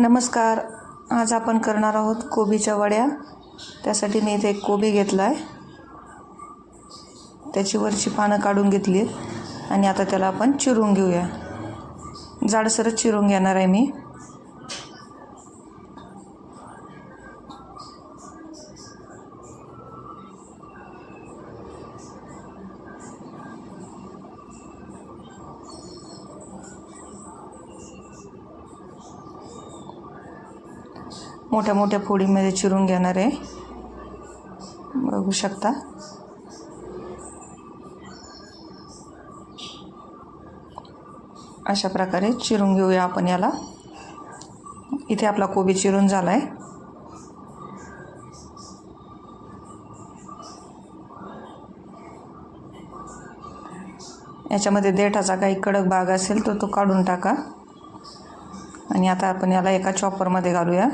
नमस्कार. आज आपण करणार आहोत कोबीच्या वड्या. त्यासाठी मी इथे एक कोबी घेतला आहे त्याची वरची पानं काढून घेतली आणि आता त्याला आपण चिरून घेऊया. जाडसरच चिरून घेणार आहे मी. मोठ्या मोठ्या फोडीमध्ये चिरून घेणार आहे. बघू शकता. अशा प्रकारे चिरून घेऊया आपण याला. इथे आपला कोबी चिरून झाला आहे याच्यामध्ये देठाचा काही कडक भाग असेल तर तो काढून टाका. आणि आता आपण याला एका चॉपरमध्ये घालूया.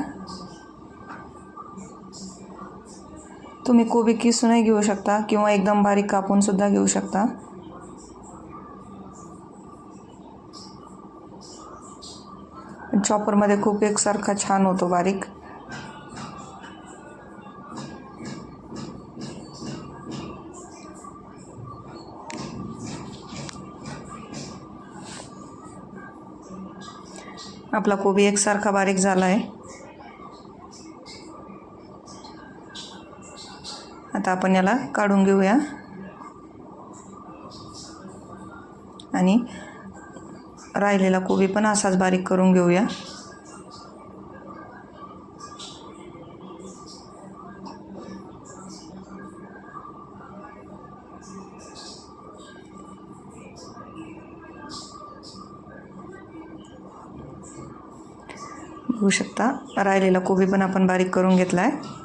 तुम्ही कोबी किसूनही घेऊ शकता किंवा एकदम बारीक कापून सुद्धा घेऊ शकता. चॉपरमध्ये खूप एकसारखा छान होतो बारीक. आपला कोबी एकसारखा बारीक झाला आहे आता आपण याला काढून घेऊया. आणि राहिलेला कोबी पण असाच बारीक करून घेऊया. बघू शकता राहिलेला कोबी पण आपण बारीक करून घेतला आहे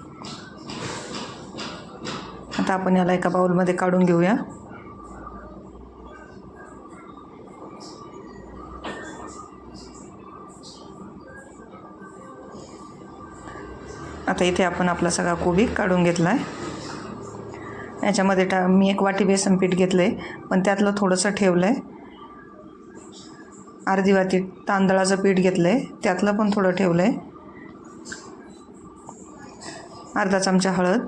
आता आपण याला एका बाउलमध्ये काढून घेऊया. आता इथे आपण आपला सगळा कोबी काढून घेतला आहे याच्यामध्ये टा मी एक वाटी बेसन पीठ घेतलं आहे पण त्यातलं थोडंसं ठेवलं आहे अर्धी वाटी तांदळाचं पीठ घेतलं आहे त्यातलं पण थोडं ठेवलं आहे अर्धा चमचा हळद.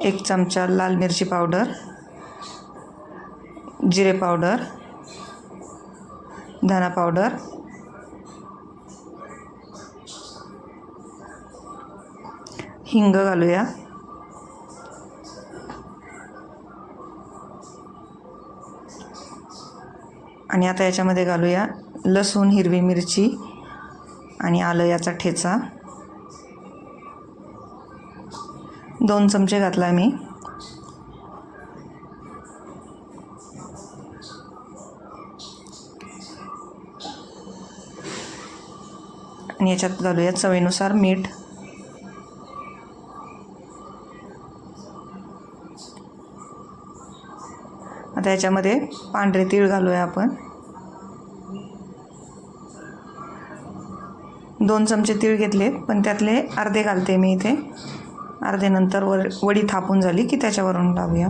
एक चमचा लाल मिरची पावडर जिरे पावडर धना पावडर हिंग घालूया. आणि आता याच्यामध्ये घालूया लसूण हिरवी मिरची आणि आलं याचा ठेचा. दोन चमचे घातला मी. आणि याच्यात घालूया चवीनुसार मीठ. आता याच्यामध्ये पांढरे तीळ घालूया आपण. दोन चमचे तीळ घेतले पण त्यातले अर्धे घालते मी इथे. अर्धे नंतर वर वडी थापून झाली की त्याच्यावरून लावूया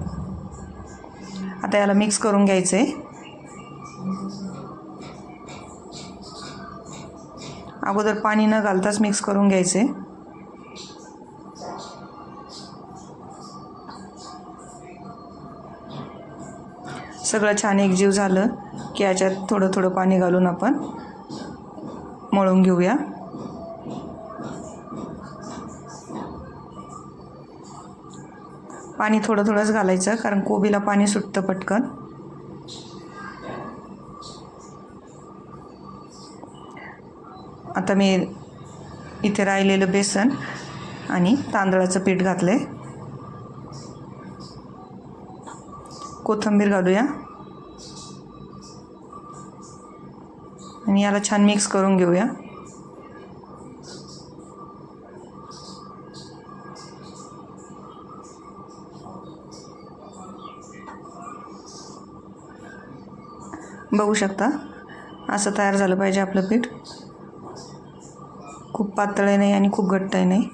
आता याला मिक्स करून घ्यायचं आहे अगोदर पाणी न घालताच मिक्स करून घ्यायचे सगळं छान एकजीव झालं की याच्यात थोडं थोडं पाणी घालून आपण मळून घेऊया. पाणी थोडं थोडंच घालायचं कारण कोबीला पाणी सुटतं पटकन. आता मी इथे राहिलेलं बेसन आणि तांदळाचं पीठ घातलं आहे कोथिंबीर घालूया. आणि याला छान मिक्स करून घेऊया. बघू शकता. असं तयार झालं पाहिजे आपलं पीठ. खूप पातळ नाही आणि खूप घट्टही नाही.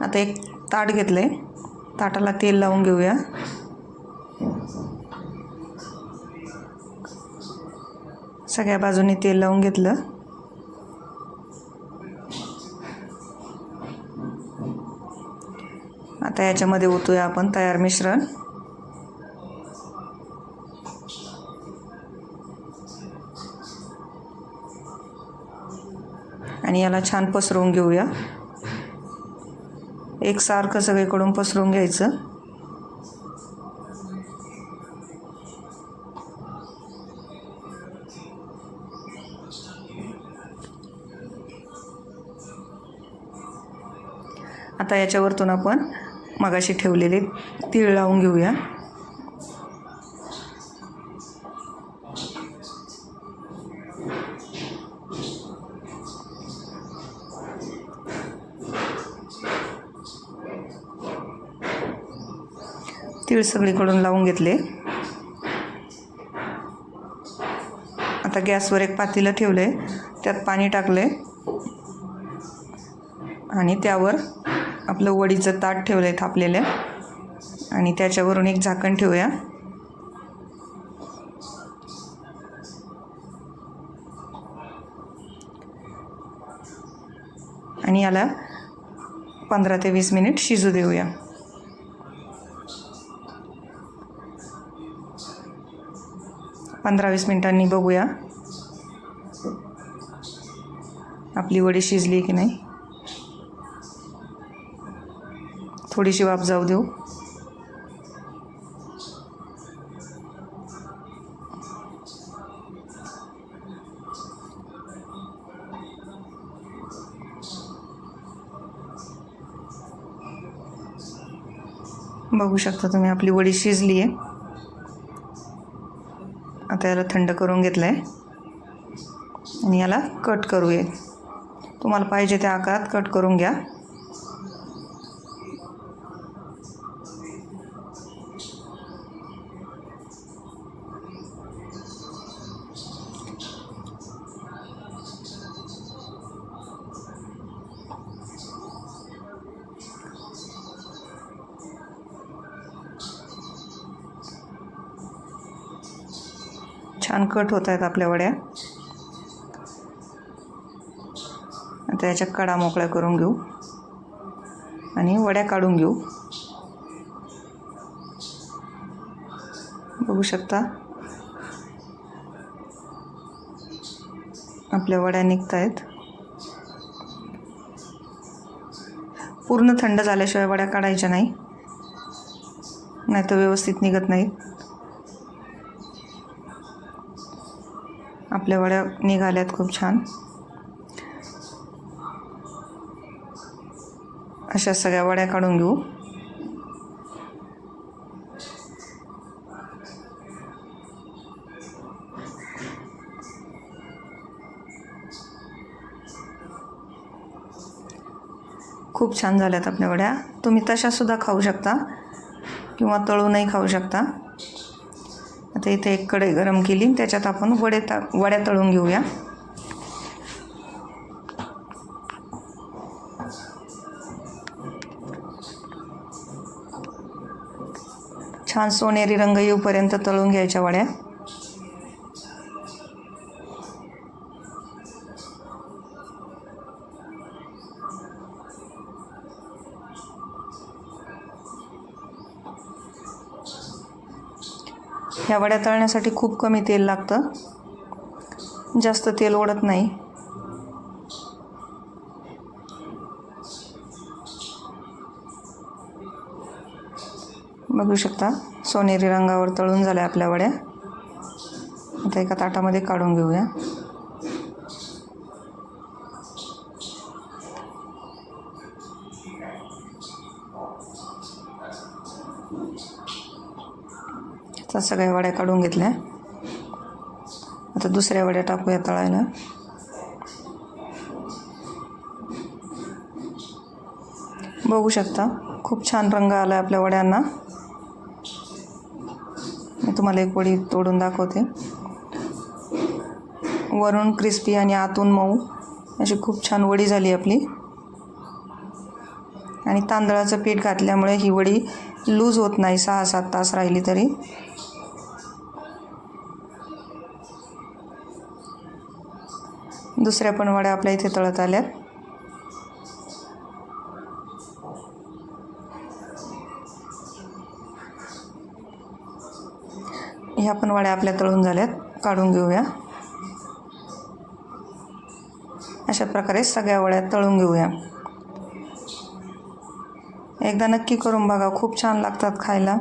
आता एक ताट घेतलं आहे ताटाला तेल लावून घेऊया. सगळ्या बाजूनी तेल लावून घेतलं. आता याच्यामध्ये ओतूया आपण तयार मिश्रण. आणि याला छान पसरवून घेऊया. एकसारखं सगळीकडून पसरवून घ्यायचं. आता याच्यावरतून आपण मगाशी ठेवलेले तीळ लावून घेऊया. तीळ सगळीकडून लावून घेतले. आता गॅसवर एक पातेलं ठेवलं आहे त्यात पाणी टाकलं आहे आणि त्यावर आपलं वडीचं ताट ठेवलं आहे थापलेलं. आणि त्याच्यावरून एक झाकण ठेवूया. आणि याला पंधरा ते वीस मिनिट शिजू देऊया. पंधरा वीस मिनिटांनी बघूया. आपली वडी शिजली की नाही? थोडीशी वाफ जाऊ देऊ. बघू शकता तुम्ही आपली वडी शिजली आहे आता याला थंड करून घेतलं आहे आणि याला कट करूया. तुम्हाला पाहिजे त्या आकारात कट करून घ्या. छान कट होत आहेत आपल्या वड्या. आता याच्या कडा मोकळ्या करून घेऊ. आणि वड्या काढून घेऊ. बघू शकता? आपल्या वड्या निघत आहेत. पूर्ण थंड झाल्याशिवाय वड्या काढायच्या नाही. नाही तर व्यवस्थित निघत नाहीत. आपल्या वड्या निघाल्यात खूप छान. अशा सगळ्या वड्या काढून घेऊ. खूप छान झाल्यात आपल्या वड्या. तुम्ही तशासुद्धा खाऊ शकता किंवा तळूनही खाऊ शकता. आता इथे एक कढई गरम केली. त्याच्यात आपण वडे ता वड्या तळून घेऊया. छान सोनेरी रंग येऊपर्यंत तळून घ्यायच्या वड्या. ह्या वड्या तळण्यासाठी खूप कमी तेल लागतं. जास्त तेल ओढत नाही. बघू शकता सोनेरी रंगावर तळून झाल्या आपल्या वड्या. आता एका ताटामध्ये काढून घेऊया. सगळ्या वड्या काढून घेतल्या. आता दुसऱ्या वड्या टाकूया तळायला. बघू शकता खूप छान रंग आला आहे आपल्या वड्यांना. मी तुम्हाला एक वडी तोडून दाखवते. वरून क्रिस्पी आणि आतून मऊ अशी खूप छान वडी झाली आपली. आणि तांदळाचं पीठ घातल्यामुळे ही वडी लूज होत नाही सहा सात तास राहिली तरी. दुसऱ्या पण वड्या आपल्या इथे तळत आल्यात ह्या पण वड्या आपल्या तळून झाल्यात काढून घेऊया. अशा प्रकारे सगळ्या वड्या तळून घेऊया. एकदा नक्की करून बघा खूप छान लागतात खायला.